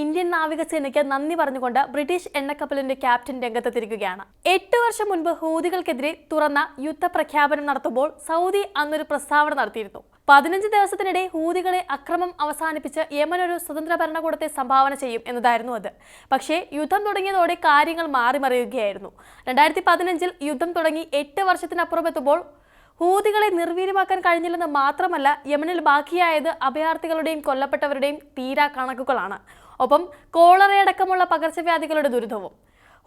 Indian നാവികസേനയ്ക്ക് നന്ദി പറഞ്ഞുകൊണ്ട് ബ്രിട്ടീഷ് എണ്ണക്കപ്പലിന്റെ ക്യാപ്റ്റൻ രംഗത്തെത്തിരിക്കുകയാണ് എട്ട് വർഷം മുൻപ് ഹൂതികൾക്കെതിരെ തുറന്ന യുദ്ധപ്രഖ്യാപനം നടത്തുമ്പോൾ സൗദി അന്നൊരു പ്രസ്താവന നടത്തിയിരുന്നു. പതിനഞ്ച് ദിവസത്തിനിടെ ഹൂതികളെ അക്രമം അവസാനിപ്പിച്ച് യമൻ ഒരു സ്വതന്ത്ര ഭരണകൂടത്തെ സംഭാവന ചെയ്യും എന്നതായിരുന്നു അത്. പക്ഷേ യുദ്ധം തുടങ്ങിയതോടെ കാര്യങ്ങൾ മാറിമറിയുകയായിരുന്നു. രണ്ടായിരത്തി പതിനഞ്ചിൽ യുദ്ധം തുടങ്ങി എട്ട് വർഷത്തിനപ്പുറം എത്തുമ്പോൾ ഹൂതികളെ നിർവീര്യമാക്കാൻ കഴിഞ്ഞില്ലെന്ന് മാത്രമല്ല യമനിൽ ബാക്കിയായത് അഭയാർത്ഥികളുടെയും കൊല്ലപ്പെട്ടവരുടെയും തീരാ കണക്കുകളാണ്. ഒപ്പം കോളറയടക്കമുള്ള പകർച്ചവ്യാധികളുടെ ദുരിതവും.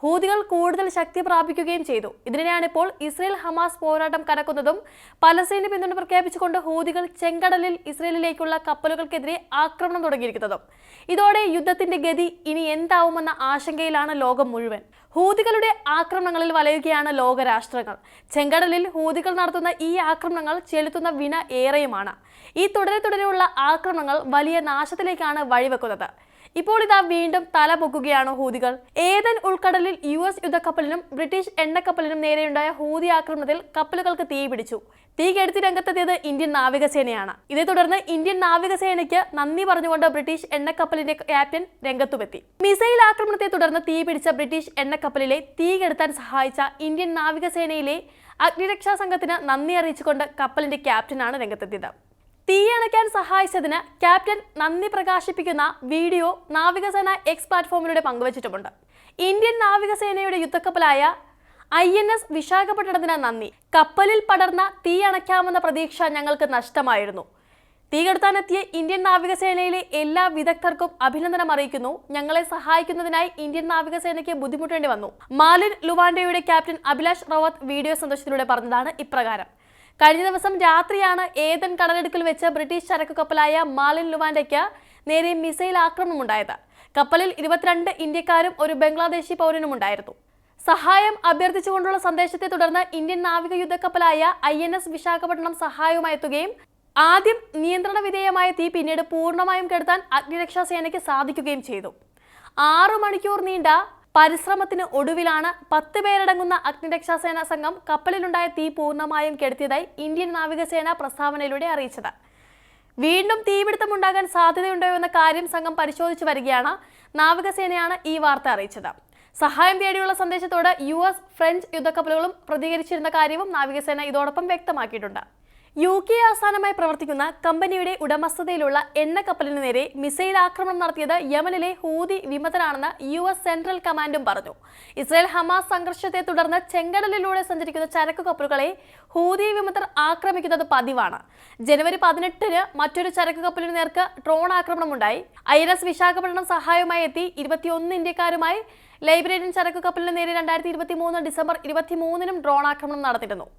ഹൂതികൾ കൂടുതൽ ശക്തി പ്രാപിക്കുകയും ചെയ്തു. ഇതിനെയാണ് ഇപ്പോൾ ഇസ്രയേൽ ഹമാസ് പോരാട്ടം കനക്കുന്നതും പലസ്തീന് പിന്തുണ പ്രഖ്യാപിച്ചുകൊണ്ട് ഹൂതികൾ ചെങ്കടലിൽ ഇസ്രയേലിലേക്കുള്ള കപ്പലുകൾക്കെതിരെ ആക്രമണം തുടങ്ങിയിരിക്കുന്നതും. ഇതോടെ യുദ്ധത്തിന്റെ ഗതി ഇനി എന്താവുമെന്ന ആശങ്കയിലാണ് ലോകം മുഴുവൻ. ഹൂതികളുടെ ആക്രമണങ്ങളിൽ വലയുകയാണ് ലോകരാഷ്ട്രങ്ങൾ. ചെങ്കടലിൽ ഹൂതികൾ നടത്തുന്ന ഈ ആക്രമണങ്ങൾ ചെലുത്തുന്ന വിന ഏറെയുമാണ്. ഈ തുടരെ തുടരെയുള്ള ആക്രമണങ്ങൾ വലിയ നാശത്തിലേക്കാണ് വഴിവെക്കുന്നത്. ഇപ്പോൾ ഇതാ വീണ്ടും തല പൊക്കുകയാണ് ഹൂതികൾ. ഏതൻ ഉൾക്കടലിൽ യു എസ് യുദ്ധക്കപ്പലിനും ബ്രിട്ടീഷ് എണ്ണക്കപ്പലിനും നേരെയുണ്ടായ ഹൂതി ആക്രമണത്തിൽ കപ്പലുകൾക്ക് തീ പിടിച്ചു. തീ കെടുത്തി രംഗത്തെത്തിയത് ഇന്ത്യൻ നാവികസേനയാണ്. ഇതേ തുടർന്ന് ഇന്ത്യൻ നാവികസേനയ്ക്ക് നന്ദി പറഞ്ഞുകൊണ്ട് ബ്രിട്ടീഷ് എണ്ണക്കപ്പലിന്റെ ക്യാപ്റ്റൻ രംഗത്തുമെത്തി. മിസൈൽ ആക്രമണത്തെ തുടർന്ന് തീ പിടിച്ച ബ്രിട്ടീഷ് എണ്ണക്കപ്പലിലെ തീ കെടുത്താൻ സഹായിച്ച ഇന്ത്യൻ നാവികസേനയിലെ അഗ്നിരക്ഷാ സംഘത്തിന് നന്ദി അറിയിച്ചുകൊണ്ട് കപ്പലിന്റെ ക്യാപ്റ്റനാണ് രംഗത്തെത്തിയത്. തീയണയ്ക്കാൻ സഹായിച്ചതിന് ക്യാപ്റ്റൻ നന്ദി പ്രകാശിപ്പിക്കുന്ന വീഡിയോ നാവികസേന എക്സ് പ്ലാറ്റ്ഫോമിലൂടെ പങ്കുവച്ചിട്ടുമുണ്ട്. ഇന്ത്യൻ നാവികസേനയുടെ യുദ്ധക്കപ്പലായ ഐ എൻ എസ് വിശാഖപട്ടണത്തിന് നന്ദി. കപ്പലിൽ പടർന്ന തീ അണയ്ക്കാമെന്ന പ്രതീക്ഷ ഞങ്ങൾക്ക് നഷ്ടമായിരുന്നു. തീ കെടുത്താനെത്തിയ ഇന്ത്യൻ നാവികസേനയിലെ എല്ലാ വിദഗ്ധർക്കും അഭിനന്ദനം അറിയിക്കുന്നു. ഞങ്ങളെ സഹായിക്കുന്നതിനായി ഇന്ത്യൻ നാവികസേനയ്ക്ക് ബുദ്ധിമുട്ടേണ്ടി വന്നു. മാലിൻ ലുവാൻഡയുടെ ക്യാപ്റ്റൻ അഭിലാഷ് റവത്ത് വീഡിയോ സന്ദേശത്തിലൂടെ പറഞ്ഞതാണ് ഇപ്രകാരം. കഴിഞ്ഞ ദിവസം രാത്രിയാണ് ഏതൻ കടലെടുക്കിൽ വെച്ച് ബ്രിട്ടീഷ് ചരക്കു കപ്പലായ മാലിൻ ലുവാൻഡയ്ക്ക് നേരെ മിസൈൽ ആക്രമണം ഉണ്ടായത്. കപ്പലിൽ ഇരുപത്തിരണ്ട് ഇന്ത്യക്കാരും ഒരു ബംഗ്ലാദേശി പൗരനും ഉണ്ടായിരുന്നു. സഹായം അഭ്യർത്ഥിച്ചുകൊണ്ടുള്ള സന്ദേശത്തെ തുടർന്ന് ഇന്ത്യൻ നാവിക യുദ്ധക്കപ്പലായ ഐ എൻ എസ് വിശാഖപട്ടണം സഹായവുമായി എത്തുകയും ആദ്യം നിയന്ത്രണ വിധേയമായ തീ പിന്നീട് പൂർണമായും കെടുത്താൻ അഗ്നിരക്ഷാ സേനയ്ക്ക് സാധിക്കുകയും ചെയ്തു. ആറു മണിക്കൂർ നീണ്ട പരിശ്രമത്തിന് ഒടുവിലാണ് പത്ത് പേരടങ്ങുന്ന അഗ്നിരക്ഷാസേന സംഘം കപ്പലിലുണ്ടായ തീ പൂർണമായും കെടുത്തിയതായി ഇന്ത്യൻ നാവികസേന പ്രസ്താവനയിലൂടെ അറിയിച്ചത്. വീണ്ടും തീപിടുത്തമുണ്ടാകാൻ സാധ്യതയുണ്ടോ എന്ന കാര്യം സംഘം പരിശോധിച്ചു വരികയാണ് നാവികസേനയാണ് ഈ വാർത്ത അറിയിച്ചത്. സഹായം തേടിയുള്ള സന്ദേശത്തോട് യു എസ് ഫ്രഞ്ച് യുദ്ധക്കപ്പലുകളും പ്രതികരിച്ചിരുന്ന കാര്യവും നാവികസേന ഇതോടൊപ്പം വ്യക്തമാക്കിയിട്ടുണ്ട്. യു കെ ആസ്ഥാനമായി പ്രവർത്തിക്കുന്ന കമ്പനിയുടെ ഉടമസ്ഥതയിലുള്ള എണ്ണ കപ്പലിനു നേരെ മിസൈൽ ആക്രമണം നടത്തിയത് യമനിലെ ഹൂതി വിമതനാണെന്ന് യു എസ് സെൻട്രൽ കമാൻഡും പറഞ്ഞു. ഇസ്രായേൽ ഹമാസ് സംഘർഷത്തെ തുടർന്ന് ചെങ്കടലിലൂടെ സഞ്ചരിക്കുന്ന ചരക്ക് കപ്പലുകളെ ഹൂതി വിമതർ ആക്രമിക്കുന്നത് പതിവാണ്. ജനുവരി പതിനെട്ടിന് മറ്റൊരു ചരക്ക് കപ്പലിന് നേർക്ക് ഡ്രോൺ ആക്രമണമുണ്ടായി. ഐ എൻ എസ് വിശാഖപട്ടണം സഹായമായി എത്തി ഇരുപത്തിയൊന്ന് ഇന്ത്യക്കാരുമായി ലൈബ്രേറിയൻ ചരക്ക് കപ്പലിന് നേരെ രണ്ടായിരത്തി ഇരുപത്തി മൂന്ന് ഡിസംബർ ഇരുപത്തിമൂന്നിനും ഡ്രോൺ ആക്രമണം നടത്തിയിരുന്നു